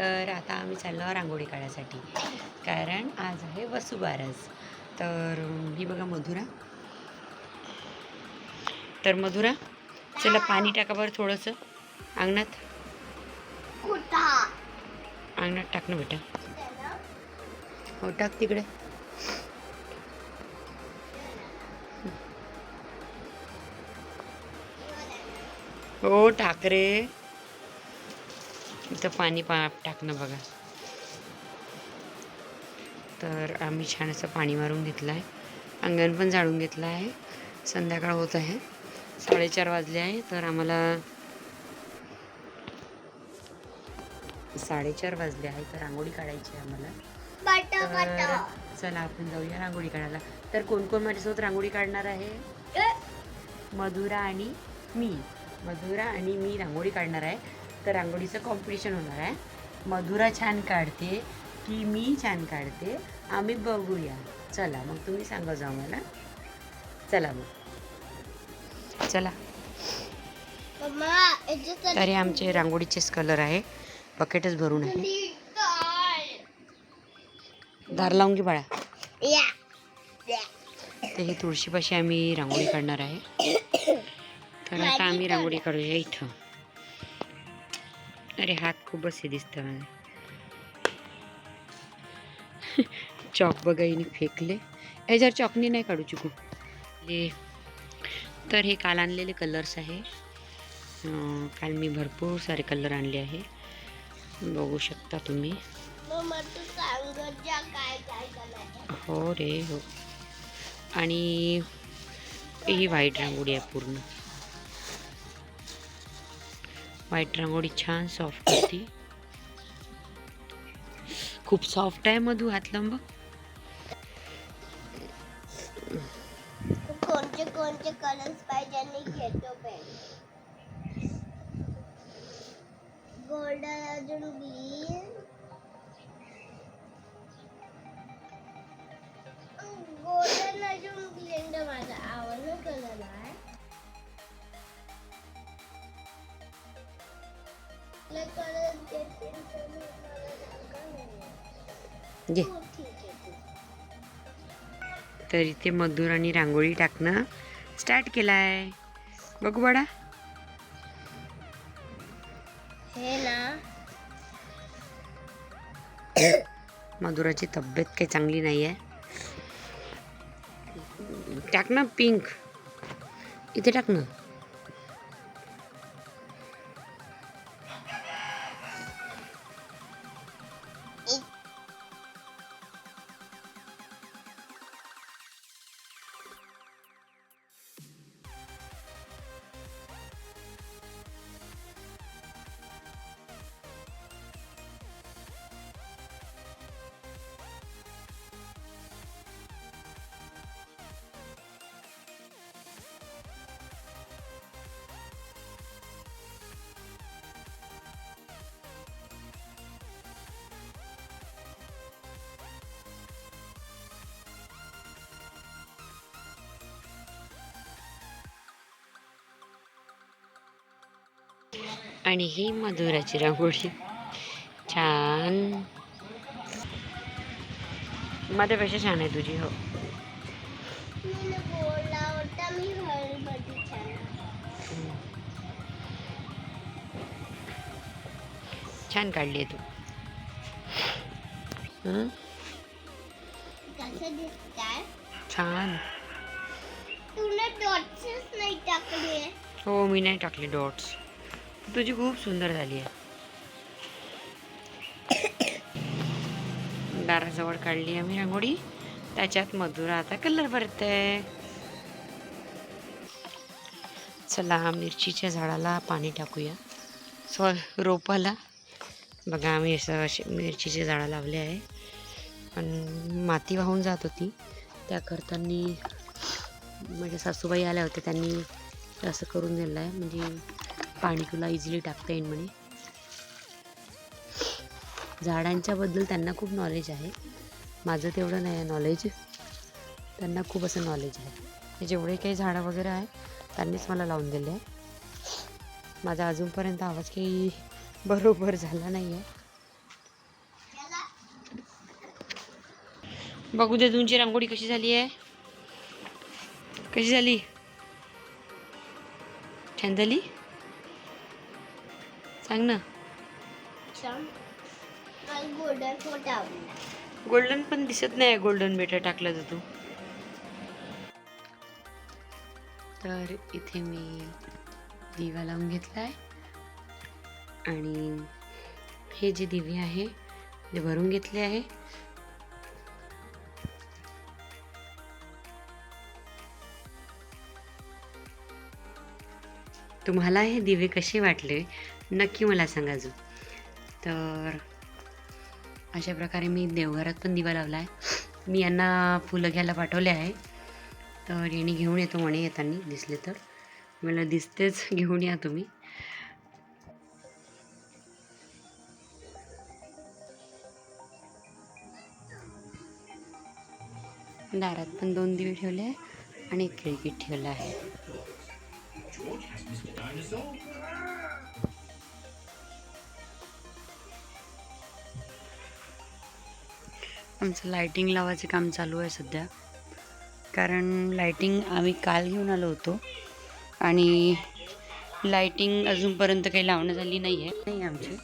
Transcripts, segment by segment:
तर आता आम्ही चाललो आहोत रांगोळी काढायसाठी. कारण आज आहे वसुबारस. तर ही बघा मधुरा. तर मधुरा चला पाणी टाका बरं थोडंसं. अंगणात. अंगणात टाक ना बेटा. हो टाक तिकडे. हो टाक रे. इथं पाणी पा टाकणं बघा. तर आम्ही छान असं पाणी मारून घेतलं आहे. अंगण पण झाडून घेतलं आहे. संध्याकाळ होत आहे. साडेचार वाजले आहे. तर आम्हाला साडेचार वाजले आहे. तर रांगोळी काढायची आहे आम्हाला. तर चला आपण जाऊया रांगोळी काढायला. तर कोण कोण माझ्यासोबत रांगोळी काढणार आहे? मधुरा आणि मी. मधुरा आणि मी रांगोळी काढणार आहे. तर रांगोळीचं कॉम्पिटिशन होणार आहे. मधुरा छान काढते की मी छान काढते आम्ही बघूया. चला मग तुम्ही सांगा जाऊ मला. चला मग. चला. तर हे आमचे रांगोळीचेच कलर आहे. बकेटच भरून आहे. दार लावून घे बाळा. तर ही तुळशीपाशी आम्ही रांगोळी काढणार आहे. तर आता आम्ही रांगोळी काढूया इथं. अरे हात खूप बसे दिसतं मला. चॉक बघा हिने फेकले याच्यावर चॉकनी नाही काढू चुकू. हे तर हे काल आणलेले कलर्स आहे. काल मी भरपूर सारे कलर आणले आहे. बघू शकता तुम्ही. हो रे हो. आणि ही व्हाईट रांगोळी आहे पूर्ण. व्हाईट रांगोळी छान सॉफ्ट होती. खूप सॉफ्ट आहे मधू हात लांब कोणते कोणते कलर्स पाहिजे घेतो पेन? गोल्डन अजून ग्रीन गोल्डन घे. तर इथे मधुर आणि रांगोळी टाकणं स्टार्ट केलं आहे बघू बाळा. हे ना. मधुराची तब्येत काही चांगली नाही आहे टाक ना पिंक इथे टाक आणि ही मधुराची रांगोळी. छान. माझ्यापेक्षा छान आहे तुझी हो. छान काढली आहे तू छान. हो मी नाही टाकले डॉट्स तुझी खूप सुंदर झाली आहे. दाराजवळ काढली आम्ही रांगोळी. त्याच्यात मधुरा आता कलर भरते चला मिरचीच्या झाडाला पाणी टाकूया. स्व रोपाला. बघा आम्ही असं असे मिरचीचे झाडं लावले आहे. पण माती वाहून जात होती. त्या करताना माझ्या सासूबाई आल्या होत्या त्यांनी असं करून दिलं आहे म्हणजे पाणी तुला इझिली टाकता येईल म्हणे. झाडांच्याबद्दल त्यांना खूप नॉलेज आहे. माझं तेवढं नाही आहे नॉलेज त्यांना खूप असं नॉलेज आहे. हे जेवढे काही झाडं वगैरे आहे त्यांनीच मला लावून दिले आहे. माझा अजूनपर्यंत आवाज काही बरोबर झाला नाही आहे बघू दे तुमची रांगोळी कशी झाली आहे? कशी झाली? छान झाली? सांग ना. गोल्डन फोट गोल्डन पण दिसत नाही गोल्डन बेटर टाकलं तर तू. तर इथे मी दिवा लावून घेतला आहे आणि हे जे दिवे आहे ते भरून घेतले आहे. तुम्हाला हे दिवे कसे वाटले? नक्की मला सांगा अजून. तर अशा प्रकारे मी देवघरात पण दिवा लावला आहे मी यांना फुलं घ्यायला पाठवले आहे. तर यांनी घेऊन येतो म्हणे येताना दिसले तर. मला दिसतेच घेऊन या तुम्ही. दारात पण दोन दिवे ठेवले आहे आणि एक खिडकीत ठेवलं आहे. आमचं लायटिंग लावायचं काम चालू आहे सध्या. कारण लायटिंग आम्ही काल घेऊन आलो होतो. आणि लायटिंग अजूनपर्यंत काही लावणं झाली नाही आहे नाही आमची.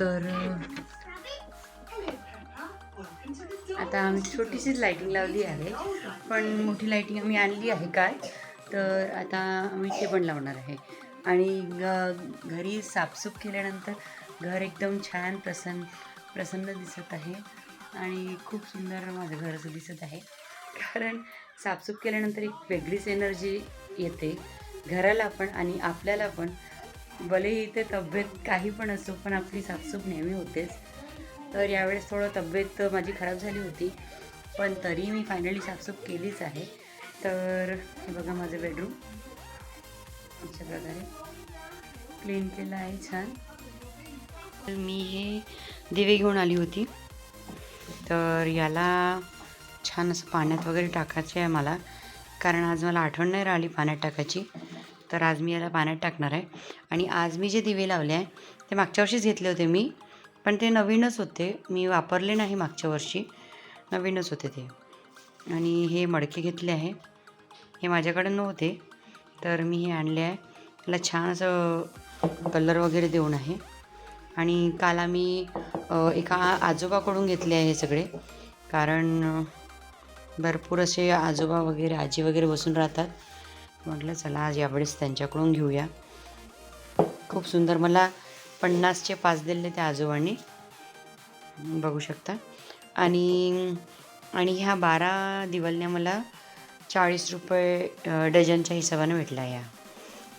तर आता आम्ही छोटीशीच लायटिंग लावली आहे. पण मोठी लायटिंग आम्ही आणली आहे काय तर आता आम्ही ते पण लावणार आहे. आणि घरी साफसूफ केल्यानंतर घर एकदम छान प्रसन्न प्रसन्न दिसत आहे आणि खूप सुंदर माझं घर असं दिसत आहे. कारण साफसूफ केल्यानंतर एक वेगळीच एनर्जी येते. घराला पण आणि आपल्याला पण. भलेही इथे तब्येत काही पण असो पण आपली साफसूफ नेहमी होतेच. तर यावेळेस थोडं तब्येत माझी खराब झाली होती. पण तरी मी फायनली साफसूफ केलीच आहे. तर हे बघा माझं बेडरूम अशा प्रकारे क्लीन केलं आहे छान. मी हे दिवे घेऊन आली होती. तर याला छान असं पाण्यात वगैरे टाकायचं आहे मला. कारण आज मला आठवण नाही राहिली पाण्यात टाकायची. तर आज मी याला पाण्यात टाकणार आहे. आणि आज मी जे दिवे लावले आहे ते मागच्या वर्षीच घेतले होते मी. पण ते नवीनच होते. मी वापरले नाही मागच्या वर्षी. नवीनच होते ते. आणि हे मडके घेतले आहे. हे माझ्याकडे नव्हते. तर मी हे आणले आहे. याला छान असं कलर वगैरे देऊन आहे. आणि काल आम्ही एका आजोबाकडून घेतले आहे हे सगळे. कारण भरपूर असे आजोबा वगैरे आजी वगैरे बसून राहतात. म्हटलं चला आज यावेळेस त्यांच्याकडून घेऊया. खूप सुंदर. मला पन्नासचे पाच दिले त्या आजोबांनी. बघू शकता. आणि आणि ह्या बारा दिवल्या मला चाळीस रुपये डझनच्या हिशोबाने भेटला या.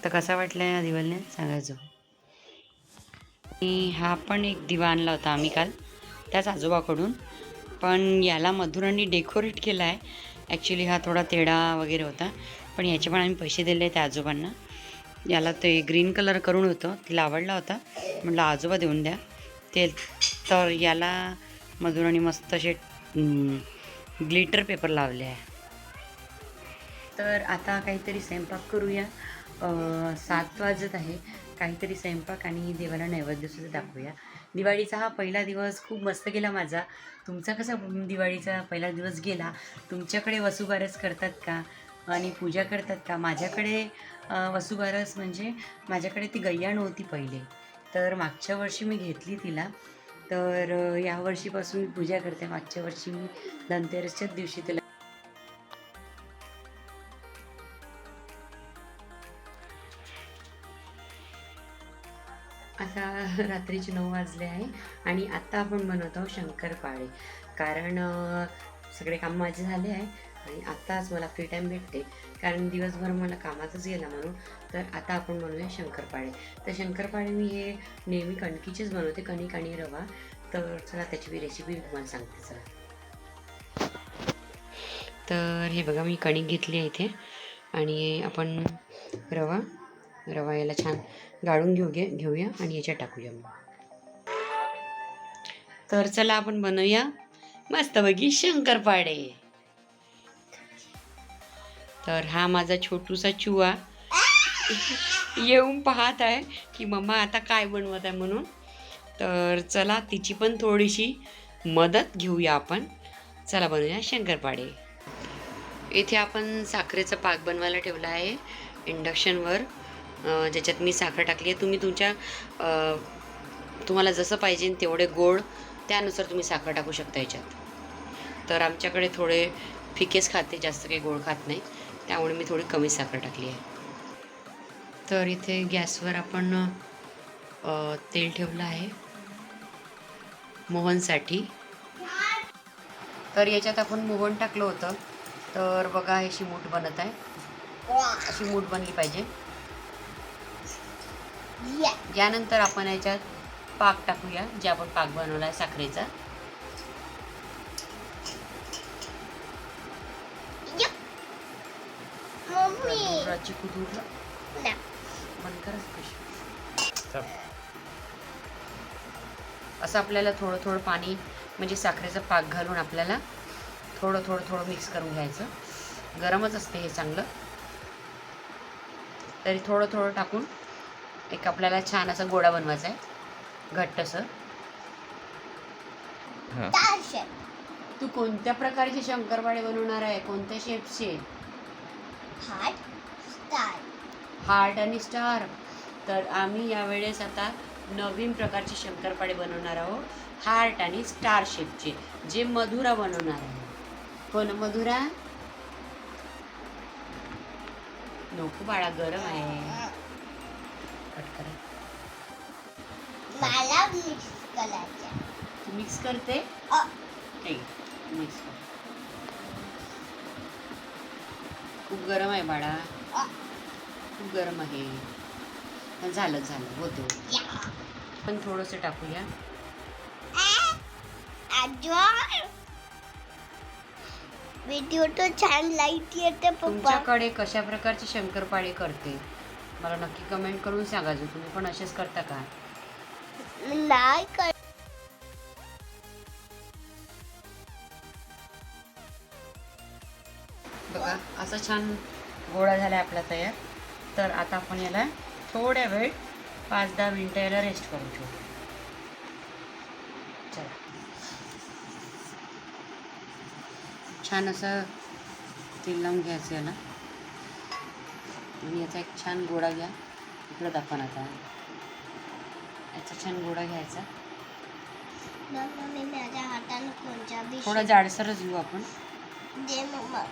तर कसा वाटला या दिवाळण्या सांगायचं आणि हा पण एक दिवा आणला होता आम्ही काल त्याच आजोबाकडून. पण याला मधुरांनी डेकोरेट केला आहे ॲक्च्युली हा थोडा तेढा वगैरे होता पण याचे पण आम्ही पैसे दिले त्या आजोबांना. याला ते ग्रीन कलर करून होतं तिला आवडला होता. म्हटलं आजोबा देऊन द्या. ते तर याला मधुराने मस्त असे ग्लिटर पेपर लावले आहे. तर आता काहीतरी स्वयंपाक करूया. सात वाजत आहे. काहीतरी स्वयंपाक आणि देवाला नैवेद्यसुद्धा दाखवूया. दिवाळीचा हा पहिला दिवस खूप मस्त गेला माझा. तुमचा कसा दिवाळीचा पहिला दिवस गेला? तुमच्याकडे वसुबारस करतात का? आणि पूजा करतात का? माझ्याकडे वसुबारस म्हणजे माझ्याकडे ती गय्या नव्हती पहिले. तर मागच्या वर्षी मी घेतली तिला. तर यावर्षीपासून मी पूजा करते. मागच्या वर्षी मी धनतेरसच्याच दिवशी तिला रात्रीचे नऊ वाजले आहे आणि आता आपण बनवत आहोत शंकरपाळे. कारण सगळे काम माझे झाले आहे आणि आत्ताच मला फ्री टाईम भेटते. कारण दिवसभर मला कामातच गेला म्हणून. तर आता आपण बनवूया शंकरपाळे. तर शंकरपाळे मी हे नेहमी कणकीचेच बनवते कणिक आणि रवा. तर चला त्याची मी रेसिपी तुम्हाला सांगते चला. तर हे बघा मी कणिक घेतली आहे इथे. आणि आपण रवा रवा याला छान गाळून घेऊ घे घेऊया आणि याच्यात टाकूया मग. तर चला आपण बनवूया. मस्तपैकी शंकरपाडे. तर हा माझा छोटूसा चुवा. येऊन पाहत आहे की मम्मा आता काय बनवत आहे म्हणून. तर चला तिची पण थोडीशी मदत घेऊया आपण. चला बनवूया शंकरपाडे. इथे आपण साखरेचा पाक बनवायला ठेवला आहे. इंडक्शनवर. ज्याच्यात मी साखर टाकली आहे तुम्ही तुमच्या तुम्हाला जसं पाहिजे तेवढे गोड त्यानुसार तुम्ही साखर टाकू शकता याच्यात. तर आमच्याकडे थोडे फिकेच खाते जास्त काही गोड खात नाही. त्यामुळे मी थोडी कमी साखर टाकली आहे. तर इथे गॅसवर आपण तेल ठेवलं आहे. मोहनसाठी. तर याच्यात आपण मोहन टाकलं होतं. तर बघा हे अशी मूठ बनत आहे. अशी मूठ बनली पाहिजे. यानंतर आपण याच्यात पाक टाकूया जे आपण पाक बनवला आहे साखरेचा. मम्मी गुळाची कुदूरला ना. बंद करच कशी? असं आपल्याला थोडं थोडं पाणी म्हणजे साखरेचा पाक घालून आपल्याला थोडं थोडं थोडं मिक्स करून घ्यायचं. गरमच असते हे चांगलं. तरी थोडं थोडं टाकून एक आपल्याला छान असा गोडा बनवायचा आहे. घट्टसर तू कोणत्या प्रकारचे शंकरपाळे बनवणार आहे? कोणत्या शेपचे हार्ट स्टार हार्ट आणि स्टार तर आम्ही यावेळेस आता नवीन प्रकारचे शंकरपाळे बनवणार आहोत. हार्ट आणि स्टार शेपचे जे मधुरा बनवणार आहे. ना मधुरा? नको बाळा गरम आहे. मला मिक्स करायचं तू मिक्स करते? अ, ठीक मिक्स कर. खूप गरम आहे बाळा. अ, खूप गरम आहे. झालं झालं. होते होते. या. पण थोडंसं टाकूया. आ, आजोळ. व्हिडिओ तो छान लाइट येते पप्पा. तुमच्याकडे कशा प्रकारचे शंकरपाळे करते? मला नक्की कमेंट करून सांगा जो तुम्ही पण असेच करता का? लाईक कर बघा असा छान गोळा झाला आपला तयार. तर आता आपण याला थोड्या वेळ पाच दहा मिनटं याला रेस्ट करून ठेवू. चला. छान असं तेल लावून घ्यायचं याला. आणि याचा एक छान गोळा घ्या. इकडं दाखवा आता. याचा छान गोळा घ्यायचा. मम्मा माझ्या हाताने कोणत्या बी थोडा जाडसरच घेऊ आपण. दे मम्मा.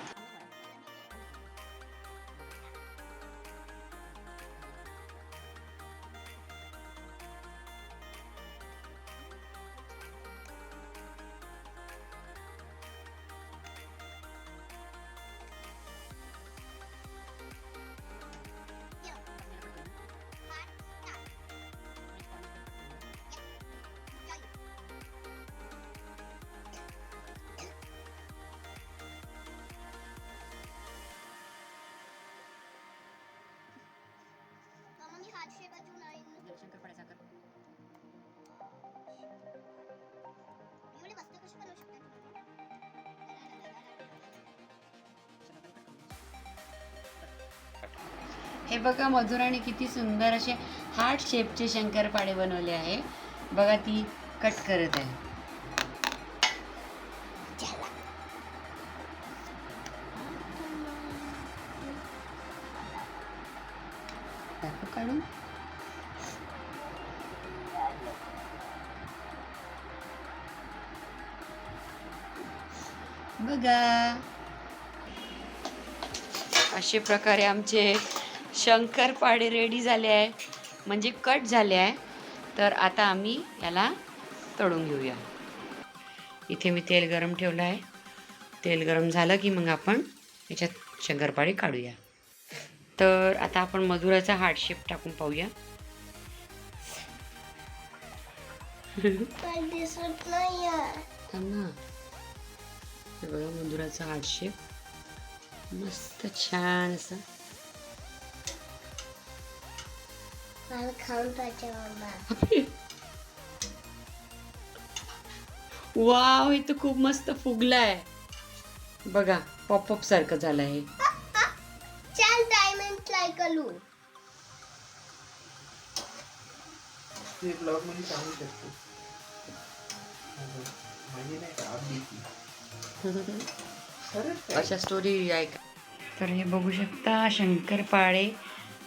हे बघा मधुराने किती सुंदर असे हार्ट शेपचे शंकरपाळे बनवले आहे. बघा ती कट करत आहे. काढून. बघा. असे प्रकारे आमचे शंकरपाळे रेडी झाले आहे. म्हणजे कट झाले आहे. तर आता आम्ही याला तळून घेऊया. इथे मी तेल गरम ठेवलं आहे. तेल गरम झालं की मग आपण याच्यात शंकरपाळे काढूया. तर आता आपण मधुराचा हार्ट शेप टाकून पाहूया. बघा मधुराचा हार्ट शेप मस्त छान असं. खाऊन वाव हे तर खूप मस्त फुगला आहे बघा पॉपअप सारखं झालं आहे चल डायमंड ट्राय करू. ते ब्लॉगमध्ये सांगू शकतो. अशा स्टोरी ऐका. तर हे बघू शकता शंकरपाळे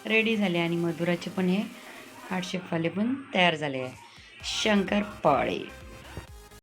रेडी झाले आणि मधुराचे पण हे हार्डशेपवाले पण तयार झाले आहे. शंकरपाळे